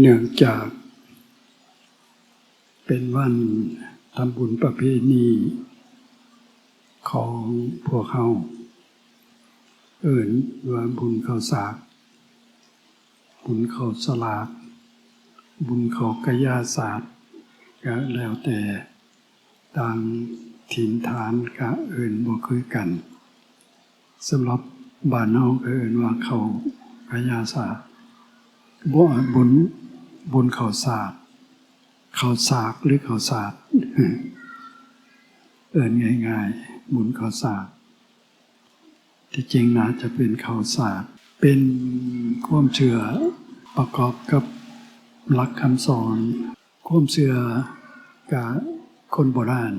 เนื่องจากเป็นวันทำบุญประเพณีของพวกเขาเอิ่นว่าบุญเขาสากบุญเขาสลาก บุญเขากยาศาสตร์ก็แล้วแต่ต่างถิ่นฐานก็เอิ่นบ่คือกันสำหรับบ้านเฮาก็เอิ่นว่าเขากยาศาสตร์บ่บุญ บุญเขาศาสตร์เขาสากหรือเขาศาสตร์เอินง่ายๆ บุญเขาศาสตร์ที่จริงนะจะเป็นเขาศาสตร์เป็นความเชื่อประกอบกับหลักคำสอนความเชื่อกับคนโบราณ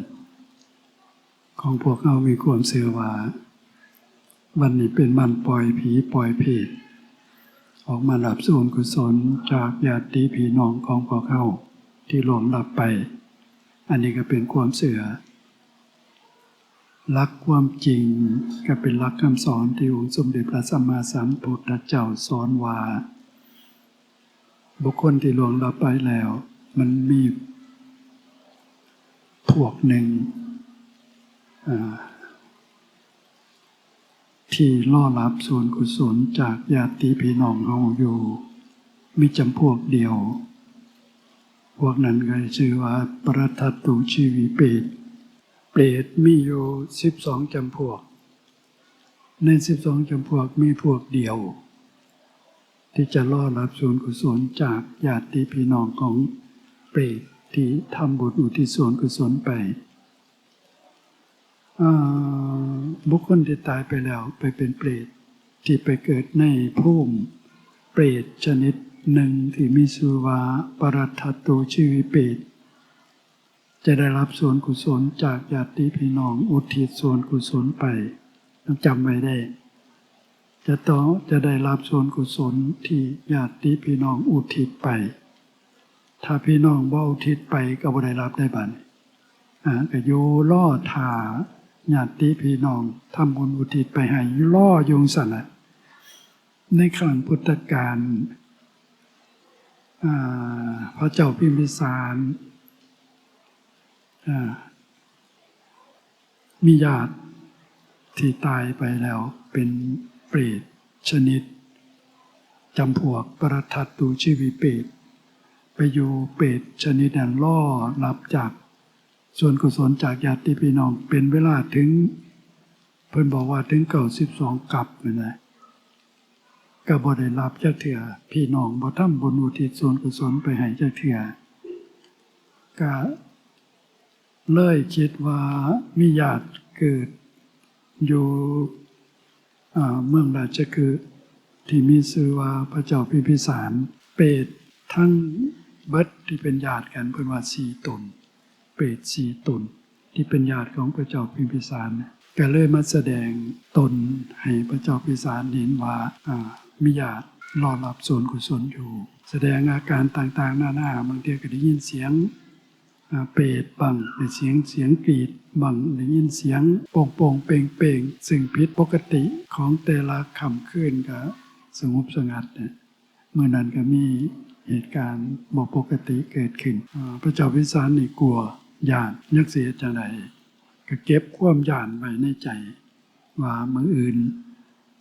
ของพวกเรามีความเชื่อว่า วันนี้เป็นมันปล่อยผีปล่อยเพศ ออกมาหลับส่วนกุศลจากญาติพี่น้องของพวกเขาที่หลงหลับไป อันนี้ก็เป็นความเสื่อลักความจริงก็เป็นลักคำสอนที่องค์สมเด็จพระสัมมาสัมพุทธเจ้าสอนว่าบุคคลที่หลวงลับไปแล้ว มันมีพวกหนึ่ง ที่ล่อรับส่วนกุศลจากญาติพี่น้องเฮาอยู่ มีจำพวกเดียว พวกนั้นก็ชื่อว่าปรทัตตุชีวิเปตเปรตมีอยู่สิบสองจำพวก ในสิบสองจำพวกมีพวกเดียว ที่จะล่อรับส่วนกุศลจากญาติพี่น้องของเปรตที่ทำบุญอุทิศส่วนกุศลไป บุคคลที่ตายไปแล้วไปเป็นเปรตที่ไปเกิดในภูมิเปรตชนิดหนึ่งที่มีชื่อว่าปรัตถตุชีวิเปรตจะได้รับส่วนกุศลจากญาติพี่น้องอุทิศส่วนกุศลไปต้องจำไว้ได้ จะต้องจะได้รับส่วนกุศลที่ญาติพี่น้องอุทิศไป ถ้าพี่น้องบ่อุทิศไปก็บ่ได้รับได้บัดอ่าก็โยล่อทา ญาติพี่น้องทำบุญอุทิศไปให้ล่อโยงสันนะในครั้งพุทธกาลพระเจ้าพิมพิสารมีญาติที่ตายไปแล้วเป็นเปรตชนิดจำพวกประทัตตูชีวิเปรตไปอยู่เปรตชนิดนั้นล่อรับจาก ส่วนกุศลจากญาติพี่น้องเป็นเวลาถึง เพิ่นบอกว่าถึงเก่าสิบสองกับเลยนะก็บ่ได้รับจากเถื่อพี่น้องบ่ทำบุญอุทิศส่วนกุศลไปให้จากเถื่อก็เลยคิดว่ามีญาติเกิดอยู่เมืองราชคือที่มีชื่อว่าพระเจ้าพิพิสารเปรตทั้งเบิดที่เป็นญาติกันเพิ่นว่าสี่ตน เปรตสี่ตน ที่เป็นญาติของพระเจ้าพิมพิสารก็เลยมาแสดงตนให้พระเจ้าพิมพิสารเห็นว่ามีญาติรอรับส่วนกุศลอยู่ แสดงอาการต่างๆหน้าๆบางทีก็ได้ยินเสียงเปรตบังได้เสียงเสียงกรีดบังได้ยินเสียงโป่งโป่งเป่งเป่งซึ่งผิดปกติของแต่ละคำขึ้นก็สงบสงัดเนี่ยเมื่อนั้นก็มีเหตุการณ์บกปกติเกิดขึ้น พระเจ้าพิสารนี่กลัว ญาติยักเสียจะไหนก็เก็บความญาติไว้ในใจ ว่ามืออื่น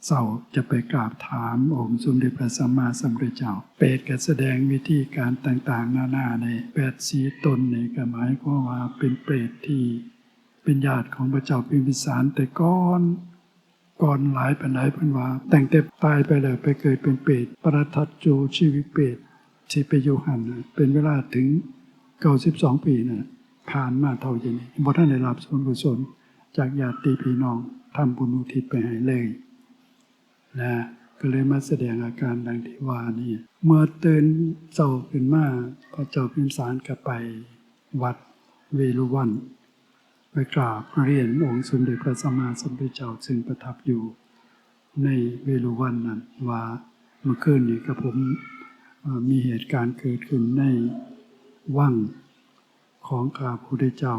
เศร้าจะไปกราบถามองค์สมเด็จพระสัมมาสัมพุทธเจ้า เปรตก็แสดงวิธีการต่างๆ นานาในแปดสีตนในก็หมายความว่าเป็นเปรตที่เป็นญาติของพระเจ้าพิมพิสารแต่ก่อนก่อนหลายปันหลายพันว่า แต่งเต็บตายไปแล้วไปเกิดเป็นเปรตประทัตจูชีวิตเปรตที่ไปอยู่หันเป็นเวลาถึงเก้าสิบสองปีน่ะ ผ่านมาเท่าอย่างนี้บ่ท่านได้รับส่วนกุศลจากญาติพี่น้องทำบุญอุทิศไปให้เลยนะก็เลยมาแสดงอาการดังที่ว่านี่เมื่อตื่นเจ้าขึ้นมาพระเจ้าพิมสารก็ไปวัดเวรุวันไปกราบเรียนองค์สมเด็จพระสัมมาสัมพุทธเจ้าซึ่งประทับอยู่ในเวรุวันนั้นว่าเมื่อคืนนี้กับผมมีเหตุการณ์เกิดขึ้นในว่าง ของข้าพุทธเจ้า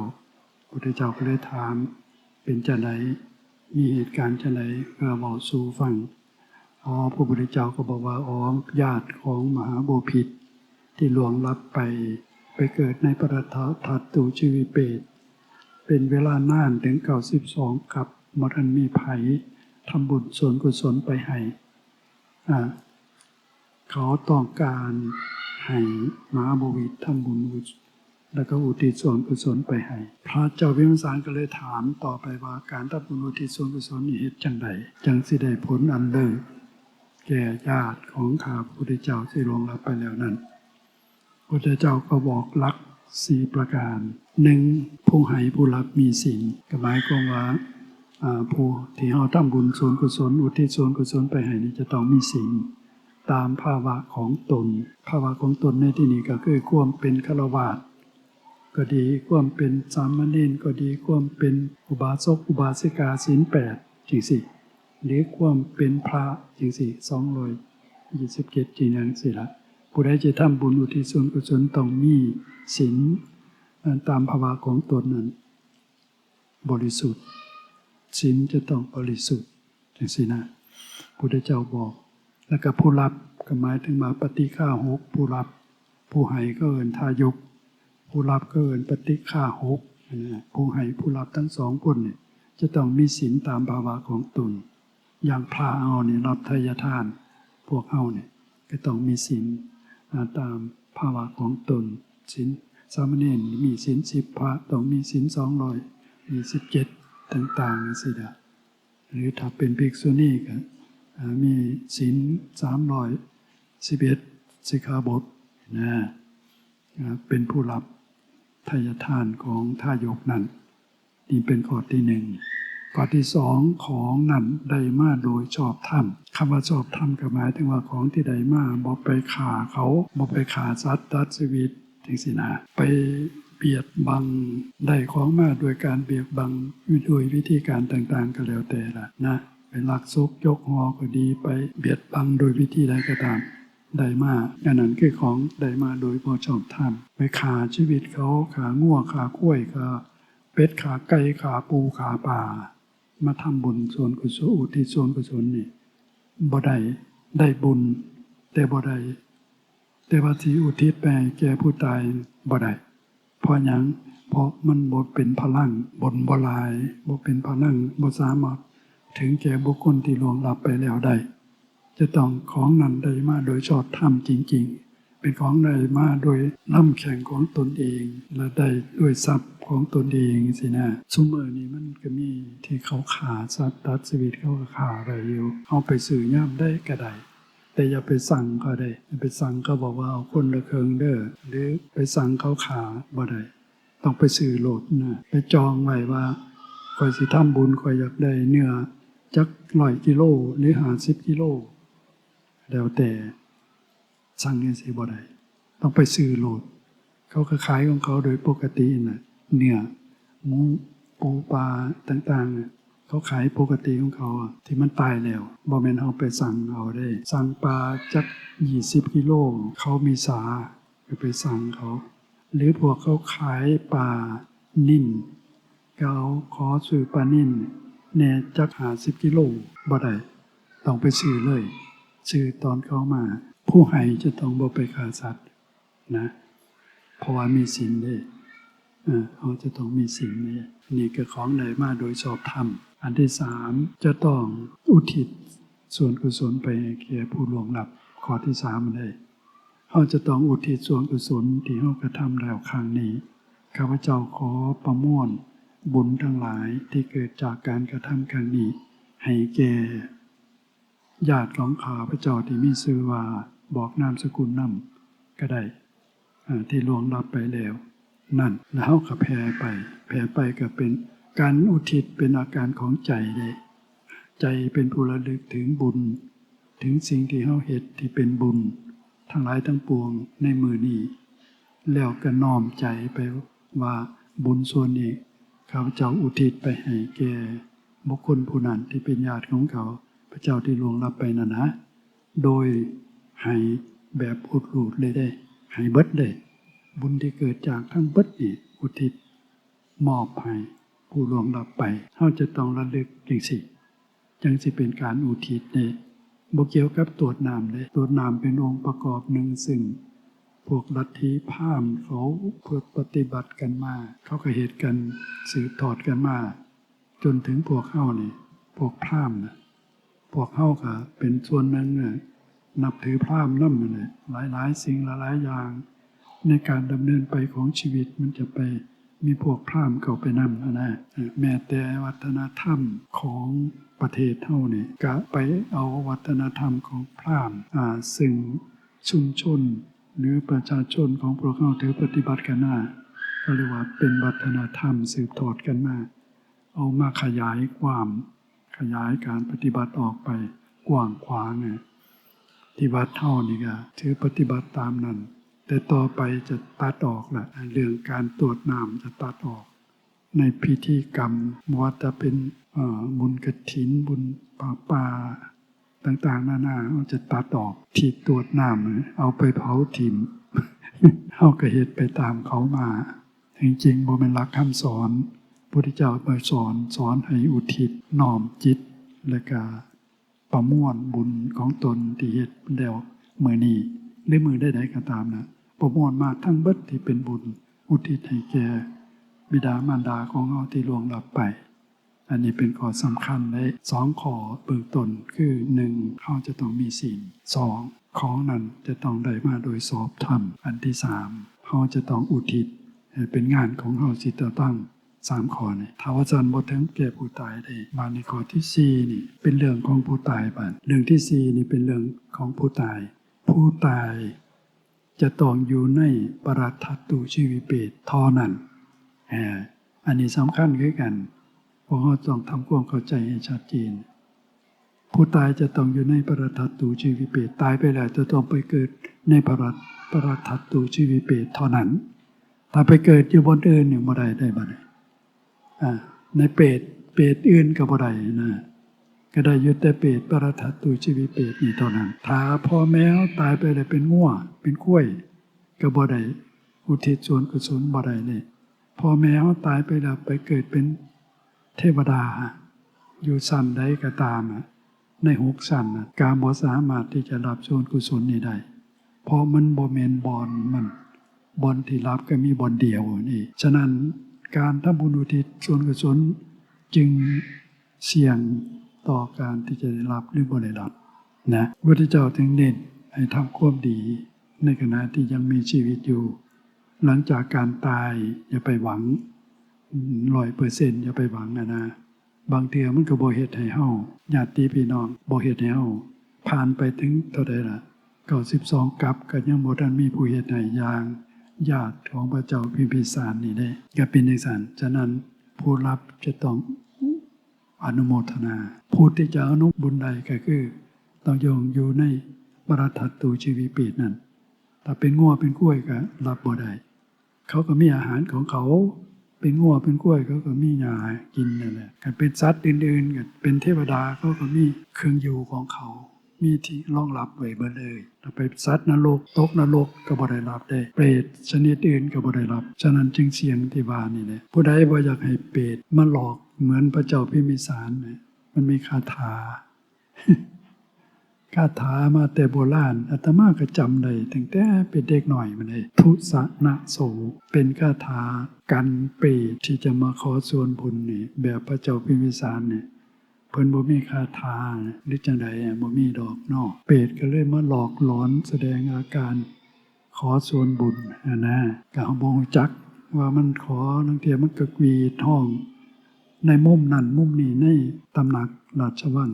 พุทธเจ้าก็เลยถาม เป็นจะไหนมีเหตุการณ์จะไหนก็บอกสู่ฟังอ๋อพระพุทธเจ้าก็บอกว่าอ๋อญาติของมหาโบพิตที่หลวงรับไปไปเกิดในปรทัตตูชีวิเปตเป็นเวลานานถึงเก่าสิบสองกับมรันมีไผ่ทำบุญส่วนกุศลไปให้อ่าเขาต้องการให้มหาบวิตทำบุญอุศ แล้วก็อุทิศส่วนกุศลไปให้ พระเจ้าวิมสารก็เลยถามต่อไปว่าการทำบุญอุทิศส่วนกุศลนี่เหตุจังใดจังสิได้ผลอันเลิศแก่ญาติของข้าพระพุทธเจ้าที่ลงรับไปแล้วนั้นพระพุทธเจ้าก็บอกลักสี่ประการหนึ่งผู้ให้ผู้รับมีศีลก็หมายความว่าผู้ที่เราทำบุญส่วนกุศลอุทิศส่วนกุศลไปให้นี่จะต้องมีศีลตามภาวะของตน ภาวะของตนในที่นี้ก็คือความเป็นฆราวาส ก็ดี ความเป็นสามเณรก็ดี ความเป็นอุบาสกอุบาสิกาศีลแปดจริงสิหรือความเป็นพระจริงสิสองร้อยยี่สิบเจ็ดจริงอย่งสิละผู้ใดจะทำบุญอุทิศส่วนกุศลต้องมีศีลตามภาวะของตนนั้น บริสุทธิ์ศีลจะต้องบริสุทธิ์จังสินะพุทธเจ้าบอก แล้วก็ผู้รับก็หมายถึงมาปฏิฆาหกผู้รับ ผู้ให้ก็เอินทายก ผู้รับก็เอินปฏิฆาหกนะผู้ให้ผู้รับทั้งสองคนเนี่ยจะต้องมีศีลตามภาวะของตน อย่างพระเอาเนี่ยรับทายทาน พวกเอาเนี่ยก็ต้องมีศีลตามภาวะของตนศีลสามเณรมีศีลสิบพระต้องมีศีลสองร้อยมีสิบเจ็ดต่างๆสิดาหรือถ้าเป็นภิกษุณีก็มีศีลสามร้อยสิบเอ็ดสิกขาบทนะเป็นผู้รับ ทายทานของทายกนั้น นี่เป็นข้อที่หนึ่งข้อที่สองของนั้นได้มาโดยชอบธรรมคำว่าชอบธรรมก็หมายถึงว่าของที่ได้มาบอกไปขาเขาบอกไปขาสัตว์ตัดชีวิตถึงสินะไปเบียดบังได้ของมาโดยการเบียดบังโดยวิธีการต่างๆ ก็แล้วแต่ละนะเป็นหลักซุกยกหอก็ดีไปเบียดบังโดยวิธีใดก็ตาม ได้มาอันนั้นคือของได้มาโดยพอชอบธรรมไปขาชีวิตเขาขาง่วขาข้วยขาเป็ดขาไก่ขาปูขาป่า มาทำบุญส่วนกุศลอุทิศส่วนกุศลนี่บ่ได้ได้บุญ แต่บ่ได้แต่ว่าที่อุทิศไปแก่ผู้ตายบ่ได้เพราะหยังเพราะมันบ่เป็นพลังบนบ่ลายบ่เป็นพลังบ่สามารถถึงแก่บุคคลที่ลวงลับไปแล้วได้ จะต้องของนั้นได้มาโดยชอบธรรมจริง ๆ เป็นของได้มาโดยน้ำแข็งของตนเอง และได้ด้วยทรัพย์ของตนเองสินะซุมเมอร์นี้มันก็มีที่เขาขาสัตว์ตัดชีวิตเขาขาอะไรอยู่เอาไปสื่อย่ามได้ก็ไดแต่อย่าไปสั่งก็ได้ไปสั่งเขาบอกว่าเอาคนละเคิงเด้อหรือไปสั่งเขาขาบ่ได้ต้องไปสื่อโหลดนะไปจองไว้ว่าคอยสิทำบุญคอยอยากได้เนื้อจักร้อยกิโลหรือหาสิบกิโล แล้วแต่สั่งเงินสิบ่ได้ต้องไปซื้อโหลด เขาก็ขายของเขาโดยปกติน่ะเนื้อหมูปูปลาต่างๆ เขาขายปกติของเขาที่มันตายแล้วบ่แมนเอาไปสั่งเอาได้ สั่งปลาจักยี่สิบกิโลเขามีสาก็ไปสั่งเขา หรือพวกเขาขายปลานิ่นเขาขอซื้อปลานิ่นแน่จักหาสิบกิโลบ่ได้ต้องไปซื้อเลย ซื้อตอนเขามา ผู้ให้จะต้องบ่ไปฆ่าสัตว์นะเพราะว่ามีศีลด้วยเขาจะต้องมีศีลนี่นี่คือของไหนมาโดยชอบธรรม อันที่สามจะต้องอุทิศส่วนกุศลไปแก่ผู้หลวงหลับข้อที่สามเลยเขาจะต้องอุทิศส่วนกุศลที่เขากระทำแล้วครั้งนี้ข้าพเจ้าขอประมวลบุญทั้งหลายที่เกิดจากการกระทำครั้งนี้ ให้แก่ ญาติของข้าพระเจ้าที่มีชื่อว่าบอกนามสกุลนำก็ได้ที่ลวงลับไปแล้ว นั่นแล้วก็แผ่ไป แผ่ไปก็เป็นการอุทิศเป็นอาการของใจเลยใจเป็นผู้ระลึกถึงบุญ ถึงสิ่งที่เฮาเฮ็ดที่เป็นบุญ ทั้งหลายทั้งปวงในมือนี้ แล้วก็น้อมใจไปว่าบุญส่วนนี้ ข้าพเจ้าอุทิศไปให้แก่บุคคลผู้นั้นที่เป็นญาติของเขา ระเจ้าที่ลวงลับไปนั่นนะโดยให้แบบอุดรูดเลยได้ให้เบิดเลย บุญที่เกิดจากทั้งเบิดนี่อุทิศมอบให้ผู้ลวงลับไปเขาจะต้องระลึกจังสิจังสิเป็นการอุทิศเนี่ยบเกี่ยวกับตรวจนามเลยตรวจนามเป็นองค์ประกอบหนึ่งซึ่งพวกลัทธิพามเขาเพื่อปฏิบัติกันมา เขาก็เหตุกันสืบทอดกันมา จนถึงพวกเข้านี่พวกพรามณ์นะ พวกเข้าก็เป็นส่วนหนึ่งน่ะนับถือพราหมณ์นั่นเลยหลายๆ สิ่งหลายๆอย่าง ในการดำเนินไปของชีวิตมันจะไปมีพวกพราหมณ์เข้าไปนำนะแม้แต่วัฒนธรรมของประเทศเท่านี่ก็ไปเอาวัฒนธรรมของพราหมณ์อ่าซึ่งชุมชน หรือประชาชนของพวกเขาถือปฏิบัติกันมาก็เรียกว่าเป็นวัฒนธรรมสืบทอดกันมา เอามาขยายความ ขยายการปฏิบัติออกไปกว้างขวางไงที่วัดเท่านี่ก็ถือปฏิบัติตามนั้น แต่ต่อไปจะตัดออกแหละเรื่องการตรวจน้ำจะตัดออก ในพิธีกรรมมว่าจะเป็นบุญกฐินบุญป่าป่าต่างๆ นานาจะตัดออกที่ตรวจน้ำเอาไปเผาถิ่มเอากระเหตุไปตามเขามาจริงๆบ่เป็นหลักคำสอน พุทธเจ้าไปสอนสอนให้อุทิศน้อมจิต และก็ประมวลบุญของตนที่เฮ็ดแล้วมือนี้หรือมือได้ใดก็ตามนะประมวลมาทั้งเบิดที่เป็นบุญ อุทิศให้แก่บิดามารดาของเราที่ล่วงลับไป อันนี้เป็นข้อสำคัญเลยสองข้อเบื้องต้นคือหนึ่งเขาจะต้องมีศีลสองของนั้นจะต้องได้มาโดยสอบธรรม อันที่สามเขาจะต้องอุทิศให้เป็นงานของเขาสิจะตั้ง สามข้อนี่ท้าวจันทร์บทถึงแก่ผู้ตายได้มาในข้อที่สี่นี่เป็นเรื่องของผู้ตายบันเรื่องที่สี่นี่เป็นเรื่องของผู้ตาย ผู้ตาย จะต้องอยู่ในปรัตถตุชีวิเปตท่านั้นแหมอันนี้สำคัญคือกันเพราะเราต้องทำความเข้าใจให้ชัดเจนผู้ตายจะต้องอยู่ในปรัตถตุชีวิเปตตายไปแล้วจะต้องไปเกิดในปรัตปรัตถตุชีวิเปตเท่านั้น ถ้าไปเกิดอยู่บนอื่นเนี่ยบ่ได้ได้บ่ได้อ่า ในเปรตเปรตอื่นก็บ่ได้นะก็ได้อยุแต่เปรตปรัตถตุชีวิเปรตนี่เท่านั้นถ้าพ่อแม่ตายไปแล้วเป็นง่วเป็นกล้วยก็บ่ได้อุทิศส่วนกุศลบ่ได้เลยพ่อแม่ตายไปแล้วไปเกิดเป็นเทวดา อยู่สั้นใดก็ตามในหกสั้นการบ่สามารถที่จะรับส่วนกุศลนี้ได้เพราะมันบ่แม่นบอนมันบอนที่รับก็มีบอนเดียวนี่ฉะนั้น การทำบุญอุทิศส่วนกุศลจึงเสี่ยงต่อการที่จะได้รับหรือบ่ได้รับนะพระพุทธเจ้าถึงเน้นให้ทำความดี ในขณะที่ยังมีชีวิตอยู่ หลังจากการตายอย่าไปหวังร้อยเปอร์เซ็นต์อย่าไปหวังนะนะบางเทื่อมันก็บ่เฮ็ดให้เฮาญาติพี่น้องบ่เฮ็ดให้เฮาผ่านไปถึงเท่าใดล่ะ92กับก็ยังบ่ทันมีผู้เฮ็ดให้อย่าง ญาติของพระเจ้าพิมพิสารนี่ได้ก็เป็นจังซั่นฉะนั้นผู้รับจะต้องอนุโมทนา ผู้ที่จะอนุบุญใดก็คือต้องยงอยู่ในปรัตตุชีวิปีนั่นถ้าเป็นงัวเป็นกล้วยก็รับบ่ได้เขาก็มีอาหารของเขา เป็นงัวเป็นกล้วยเขาก็มีหญ้ากินนั่นแหละกันเป็นสัตว์อื่นๆก็เป็นเทวดาเขาก็มีเครื่องอยู่ของเขา มีที่รองรับไว้เบิดเลย ไปสัตว์นรกตกนรกก็บ่ได้รับได้ เปรตชนิดอื่นก็บ่ได้รับ ฉะนั้นจึงเสียงที่ว่านี่แหละผู้ใดบ่อยากให้เปรตมาหลอกเหมือนพระเจ้าพิมิสารเนี่ยมันมีคาถาคาถามาแต่โบราณอาตมาก็จำได้ตั้งแต่เป็นเด็กหน่อยมันเลยทุสนะโสเป็นคาถากันเปรตที่จะมาขอส่วนบุญนี่แบบพระเจ้าพิมิสารเนี่ย เพิ่นบ่มีคาถาหรือจังใดบ่มีดอกนอก เปรตก็เลยมาหลอกหลอนแสดงอาการ ขอส่วนบุญอะนะก็เฮาบ่รู้จักว่ามันขอลังเทียมันก็กวีดห้อง ในมุมนั้นมุมนี้ในตำหนักราชวัง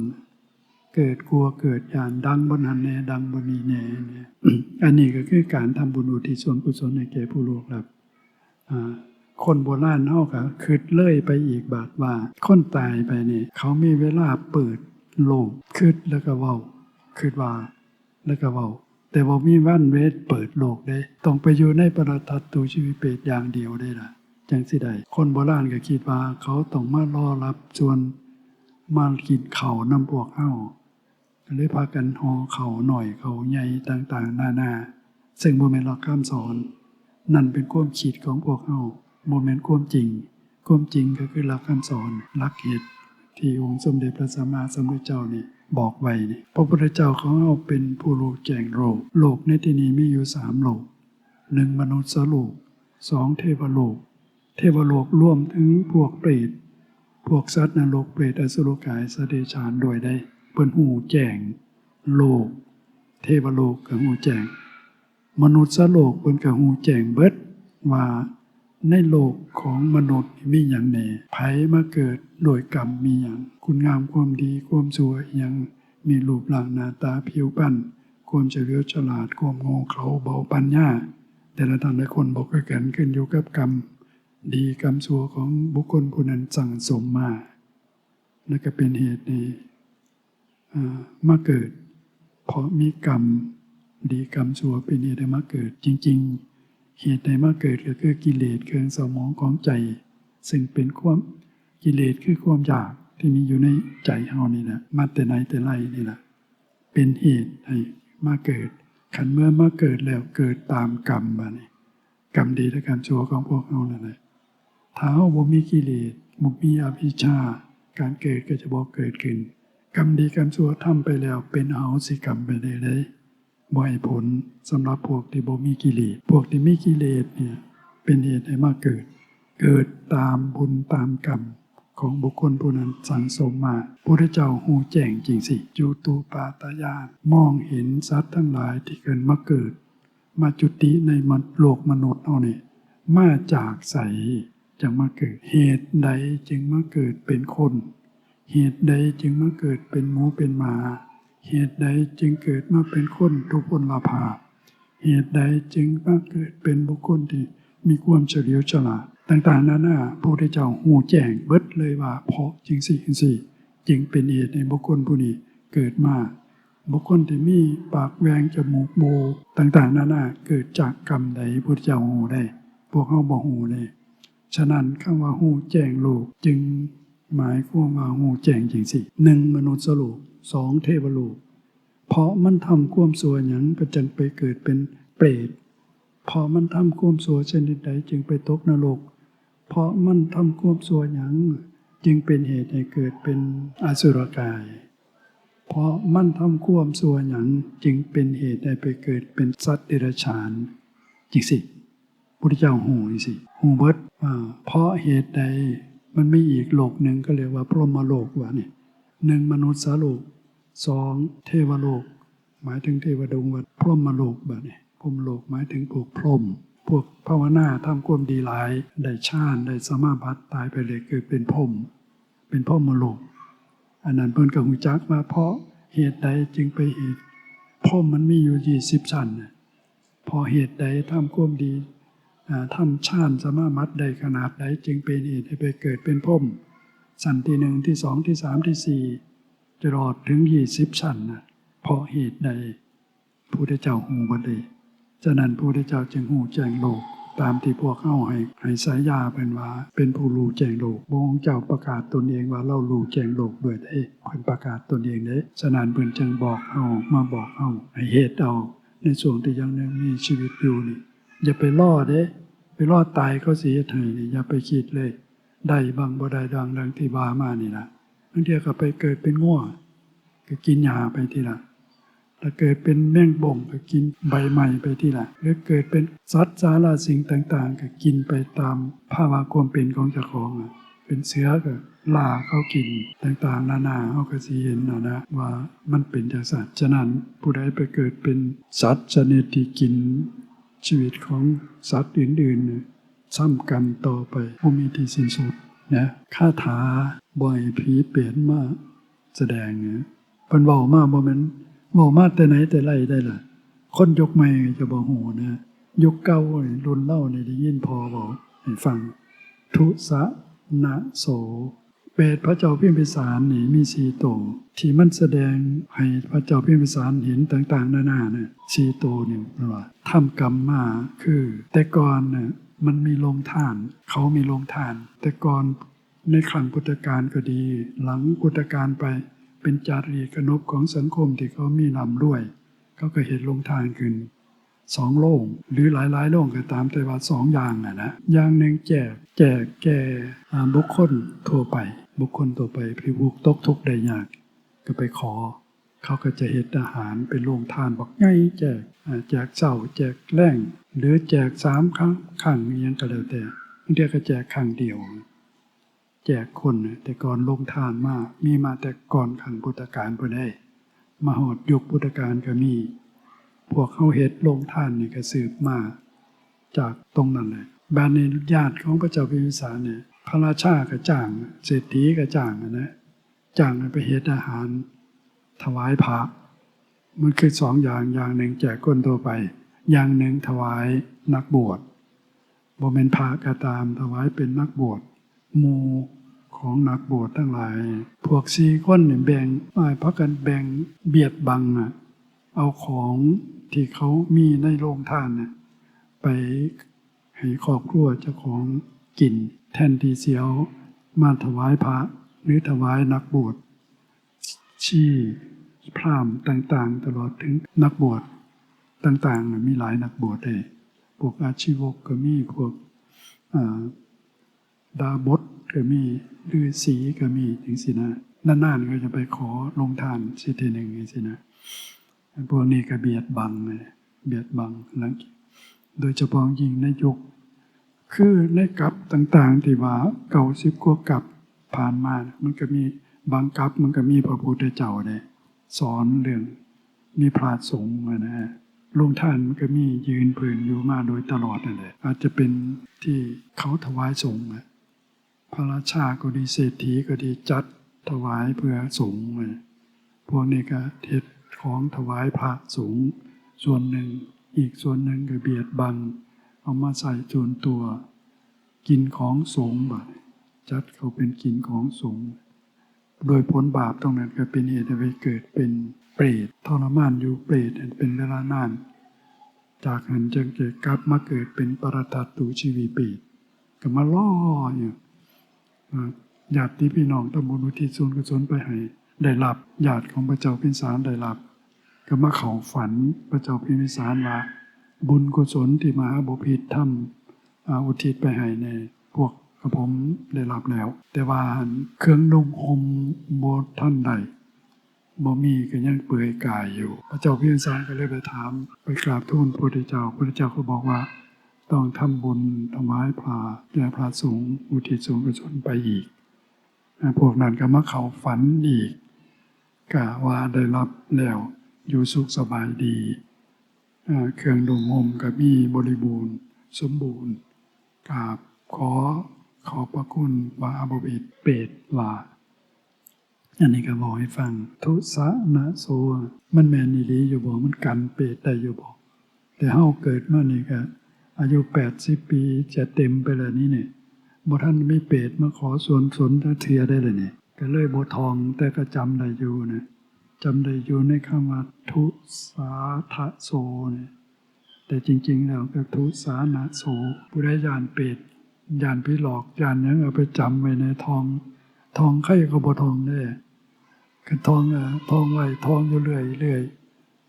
เกิดกลัวเกิดยานดังบนหันแน่ดังบนนี้แน่เนี่ยอันนี้ก็คือการทำบุญอุทิศส่วนกุศลในแก่ผู้ลูกหลับอ่า คนโบราณเฮาก็คิดเลื่อยไปอีกบาทว่า คนตายไปนี่เขามีเวลาเปิดโลกคิดแล้วก็เว้าคิดว่าแล้วก็เว้าแต่ว่ามีวันเวทเปิดโลกได้ ต้องไปอยู่ในปรทัตตุชีวิเปตอย่างเดียวได้ล่ะจังสิได้คนโบราณก็คิดว่า เขาต้องมารอรับส่วนมากินข้าวนำพวกเฮาก็เลยพากันห่อเขาหน่อยเขาใหญ่ต่างๆ นานา ซึ่งโมเมนหลักคำสอน นั่นเป็นความคิดของพวกเขา โมเมนต์ความจริง ความจริงก็คือหลักคำสอนหลักเหตุที่องค์สมเด็จพระสัมมาสัมพุทธเจ้านี่บอกไว้นี่พระพุทธเจ้าของเราเป็นผู้รู้แจ้งโลก โลกในที่นี้มีอยู่สามโลกหนึ่งมนุษย์โลกสองเทวโลก เทวโลกรวมถึงพวกเปรตพวกสัตว์นรกเปรตอสุรกายสเดชานด้วยได้เปิ้นหูแจ้งโลก เทวโลกกับหูแจ้งมนุษย์โลกเปิ้นกับหูแจ้งเบิดว่า ในโลกของมนุษย์มีอย่างแน่ไผมาเกิดโดยกรรมมีอย่าง คุณงามความดีความช่วอหยังมีรูปร่างหน้าตาผิวพรรณความเฉลียวฉลาดความโง่เขลาเบาปัญญา แต่ละท่านละคนบอกกันขึ้นอยู่กับกรรม ดีกรรมชั่วของบุคคลผู้นั้นสั่งสมมานั่นก็เป็นเหตุนี้มาเกิด เพราะมีกรรม ดีกรรมชั่วเป็นเหตุให้มาเกิดจริง ๆ เหตุใดมาเกิดก็คือกิเลสเครื่องสมองของใจ ซึ่งเป็นความกิเลสคือความอยากที่มีอยู่ในใจเฮานี่แหละมาแต่ไหนแต่ไรนี่แหละเป็นเหตุให้มาเกิดขันเมื่อมาเกิดแล้วเกิดตามกรรมมานี่กรรมดีและกรรมชั่วของพวกเฮานั่นแหละถ้าเฮาบ่มีกิเลสบ่มีอภิชา การเกิดก็จะบ่เกิดขึ้นกรรมดีกรรมชั่วทำไปแล้วเป็นเอโหสิกรรมไปได้เลย บ่ให้ผลสำหรับพวกที่บ่มีกิเลสพวกที่มีกิเลสเนี่ยเป็นเหตุให้มาเกิด เกิดตามบุญตามกรรมของบุคคลผู้นั้นสั่งสมมาพระเจ้าหูแจ้งจริงสิจูตูปาตายานมองเห็นสัตว์ทั้งหลายที่เกิดมาเกิด มาจุติในมนโลกมนุษย์เอาเนี่ยมาจากใสจะมาเกิด เหตุใดจึงมาเกิดเป็นคน เหตุใดจึงมาเกิดเป็นหมูเป็นหมา เหตุใดจึงเกิดมาเป็นคนทุพพลภาพเหตุใดจึงมาเกิดเป็นบุคคลที่มีความเฉลียวฉลาดต่างๆนานาพระพุทธเจ้าหูแจ้งเบิดเลยว่า เพราะจึงสี่จึงสี่จึงเป็นเหตุในบุคคลผู้นี้เกิดมาบุคคลที่มีปากแหวงจมูกโบต่างๆนานาเกิดจากกรรมใดพระพุทธเจ้าหูได้ พวกเขาบ่หูเลยฉะนั้นคำว่าหูแจ้งโลกจึงหมายความว่าหูแจ้งจริงสิหนึ่งมนุษย์สโลก สองเทวโลกเพราะมันทำความสัวหยังก็จึงไปเกิดเป็นเปรตเพราะมันทำความสัวชนิดใดจึงไปตกนรก เพราะมันทำความสัวหยังจึงเป็นเหตุให้เกิดเป็นอสุรกาย เพราะมันทำความสัวหยังจึงเป็นเหตุให้ไปเกิดเป็นสัตว์เดรัจฉานจริงสิพุทธเจ้าหูนี่สิหูเบิดว่าเพราะเหตุใดมันไม่อีกโลกหนึ่งก็เรียกว่าพรหมโลกวะเนี่ย หนึ่งมนุษย์สาโลกสองเทวโลก หมายถึงเทวดงวัดพรหมโลกแบบนี้พรหมโลกหมายถึงพวกพรหมพวกภาวนาทำความดีหลาย ได้ชาติได้สมาบัติตายไปเลยเกิดเป็นพรหมเป็นพรหมโลก อันนั้นเพิ่นกับหูจักมาเพราะเหตุใดจึงไปเหตุพรหมมันมีอยู่ยี่สิบชั้นพอเหตุใดทำความดีทำชาติสมาบัติใดขนาดใดจึงเป็นเหตุให้ไปเกิดเป็นพรหม ชั้นที่หนึ่งที่สองที่สามที่สี่จะรอดถึงยี่สิบชั้นนะเพราะเหตุใดพระพุทธเจ้าหูบัดเลยฉะนั้นพระพุทธเจ้าจึงหูแจ้งโลก ตามที่พวกเข้าให้ให้สายยาเป็นว่า เป็นผู้รู้แจ้งโลกพระองค์เจ้าประกาศตนเองว่าเรารู้แจ้งโลกด้วยได้เพิ่นประกาศตนเองเด้ฉะนั้นเพิ่นจึงบอกเอามาบอกเอาให้เหตุเอาในส่วนที่ยังมีชีวิตอยู่นี่อย่าไปล่อเด้ไปล่อตายเขาเสียเถยนี่อย่าไปคิดเลย ได้บางบ่ได้ดังดังที่บามานี่นะบางทีก็ไปเกิดเป็นง่วงก็กินยาไปทีละถ้าเกิดเป็นแมงบ่งก็กินใบไม้ไปทีละหรือเกิดเป็นสัตว์สาราสิ่งต่างๆ ก็กินไปตามภาวะความเป็นของเจ้าของเป็นเสือก็ล่าเขากินต่างๆ นานาเขาก็สิเห็นนะนะว่ามันเป็นจังสัตว์ฉะนั้นผู้ใดไปเกิดเป็นสัตว์ชนิดที่กินชีวิตของสัตว์อื่นๆเนี่ย ซ้ำกรรมต่อไปบ่มีที่สิ้นสุดนะคาถาบ่อยผีเปลี่ยนมาแสดงเนี่ยเพิ่นเว้ามาบ่แม่นเว้ามาแต่ไหนแต่ไรได้ล่ะ คนยกใหม่จะบ่ฮู้นะยกเก่ารุ่นเล่านี่ได้ยินพอบอกให้ฟัง ทุสะนะโสเปรตพระเจ้าพิมพิสารนี่มีสีโตที่มันแสดงให้พระเจ้าพิมพิสารเห็นต่างๆ นานาเนี่ยสีโตวนี่ว่าทำกรรมมาคือ แต่ก่อนน่ะ มันมีโรงทาน เขามีโรงทาน แต่ก่อนในครั้งพุทธกาลก็ดี หลังพุทธกาลไปเป็นจารีกนบของสังคมที่เขามีนำด้วย เขาก็เห็นโรงทานขึ้นสองโล่งหรือหลายๆโล่งก็ตามแต่ว่าสองอย่างอะนะอย่างหนึ่งแจกแจกแก่บุคคลทั่วไป บุคคลทั่วไปผู้ตกทุกข์ได้ยาก ก็ไปขอ เขาก็จะเฮ็ดอาหารเป็นโรงทานบอกไงแจกแจกเช้าแจกแรงหรือแจกสามครั้งครั้งอิหยังก็แล้วแต่บางทีก็แจกครั้งเดียว แจกคนแต่ก่อนลงทานมากมีมาแต่ก่อนขังพุทธกาลพุ่นได้ มาหอดยุคพุทธกาลก็มี พวกเขาเฮ็ดลงทานนี่ก็สืบมา จากตรงนั้นเลยบ้านในญาติของพระเจ้าพิมพิสารเนี่ยพระราชาก็จ้างเศรษฐีก็จ้างนะจ้างไปเฮ็ดอาหาร ถวายพระมันคือสองอย่างอย่างหนึ่งแจกคนตัวไป อย่างหนึ่งถวายนักบวชบ่เป็นพระก็ตามถวายเป็นนักบวชหมู่ของนักบวชทั้งหลาย พวกสี่คนเนี่ยแบ่งอายพักกันแบ่งเบียดบังอะเอาของที่เขามีในโรงทานน่ะไปให้ครอบครัวเจ้าของกิน แทนที่เสียวมาถวายพระหรือถวายนักบวชชี้ พราหมณ์ต่างๆ ตลอดถึงนักบวชต่างๆ มีหลายนักบวชเลยพวกอาชีวกก็มีพวกดาบดก็มีฤาษีก็มีถึงสินะนานๆก็จะไปขอลงทานสิทีหนึ่งอย่างสินะพวกนี้ก็เบียดบังเลยเบียดบังหลังโดยเฉพาะยิงในยุคคือในกับต่างๆที่ว่าเก่าสิบกว่ากับผ่านมา มันก็มีบางกับมันก็มีพระพุทธเจ้าเนี่ย สอนเรื่องมีพระสงฆ์นะฮะลงท่านมันก็มียืนผืนอยู่มาโดยตลอดนั่นแหละอาจจะเป็นที่เขาถวายสงฆ์พระราชาก็ดีเศรษฐีก็ดีจัดถวายเพื่อสงฆ์พวกนี้ก็เทศของถวายพระสงฆ์ส่วนหนึ่ง อีกส่วนหนึ่งก็เบียดบัง เอามาใส่ส่วนตัว กินของสงฆ์บัดจัดเขาเป็นกินของสงฆ์ โดยผลบาปตรงนั้นก็เป็นเหตุให้ไปเกิดเป็นเปรตทรมานอยู่เปรตเป็นเวลานาน จากนั้นจึงเกิดกลับมาเกิดเป็นปรตัตตุชีวีเปรตก็มาล่ออยู่อ่าญาติพี่น้องตำบลอุทิศส่วนกุศลไปให้ได้รับญาติของพระเจ้าพิมสารได้รับ ก็มาเขาฝันพระเจ้าพิมพิสารว่า บุญกุศลที่มหาบพิตรทำอุทิศไปให้ในพวก กระผมได้รับแล้ว แต่ว่าเครื่องนุ่งห่มโบท่านใดบ่มีก็ยังเปื่อยกายอยู่ พระเจ้าพิมพิสารก็เลยไปถาม ไปกราบทูลพระพุทธเจ้าพระพุทธเจ้าก็บอกว่า ต้องทำบุญถวายพระแก่พระสงฆ์อุทิศส่วนกุศลไปอีกพวกนั้นก็มาเขาฝันอีกกะว่าได้รับแล้วอยู่สุขสบายดีเครื่องดงห่มก็มีบริบูรณ์ สมบูรณ์กราบขอ ขอบพระคุณวาบบิดเปรตลาอันนี้ก็บอกให้ฟัง ทุสะนะโซมันแมนอีลีอยู่บอกมันกันเปรตได้อยู่บอก แต่เฮาเกิดมานี่ก็อายุแปดสิบปีจะเต็มไปแล้วนี่เนี่ยบ่ท่านไม่เปรตมาขอส่วนสนเทียได้เลยเนี่ยก็เลยบ่ทองแต่ก็จำได้อยู่นะจำได้อยู่ในคำว่าทุสาทะโสเนี่ยแต่จริงๆแล้วก็ทุสานะโสผู้ได้ยานเปรต ยานพิหลอกยานยังเอาไปจำไว้ในทอง ทองไข่ก็บ่ทองได้ก็ทองอะทองไว้ทองอยู่เรื่อยเรื่อย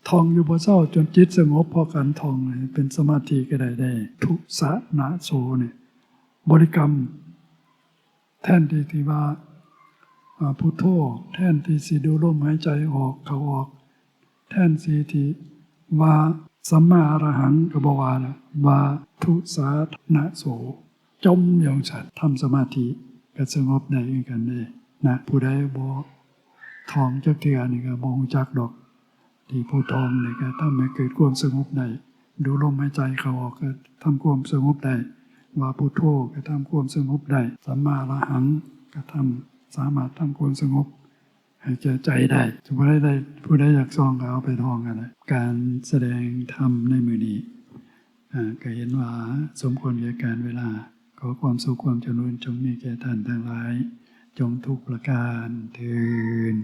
ทองอยู่บ่เศร้าจนจิตสงบพอกันทองเนี่ยเป็นสมาธิก็ได้ได้ ทุสานะโสเนี่ยบริกรรม แท่นที่ที่ว่าพุทโธแท่นที่สิดูลมหายใจออกเขาออก แท่นสีที่ว่าสัมมาอรหังกบวาละว่าทุสานะโส จมอย่างฉันทำสมาธิก็สงบได้เหมือนกันเลยนะผู้ใดบ่ทองจักเทือนี่ก็บ่ฮู้จักดอก ที่ผู้ทองนี่ก็ทำให้เกิดความสงบได้ดูลมหายใจเขาออกก็ทำความสงบได้ว่าพุทโธก็ทำความสงบได้สัมมาอรหังก็ทำสามารถทำความสงบให้แก่ใจได้สมมติได้ได้ผู้ใดอยากซองก็เอาไปทองกันนะการแสดงธรรมในมือนี้อ่าก็เห็นว่าสมควรแก่การเวลา อความสุขความเจริญจงมีแก่ท่านทั้งหลาย จงทุกประการเทิน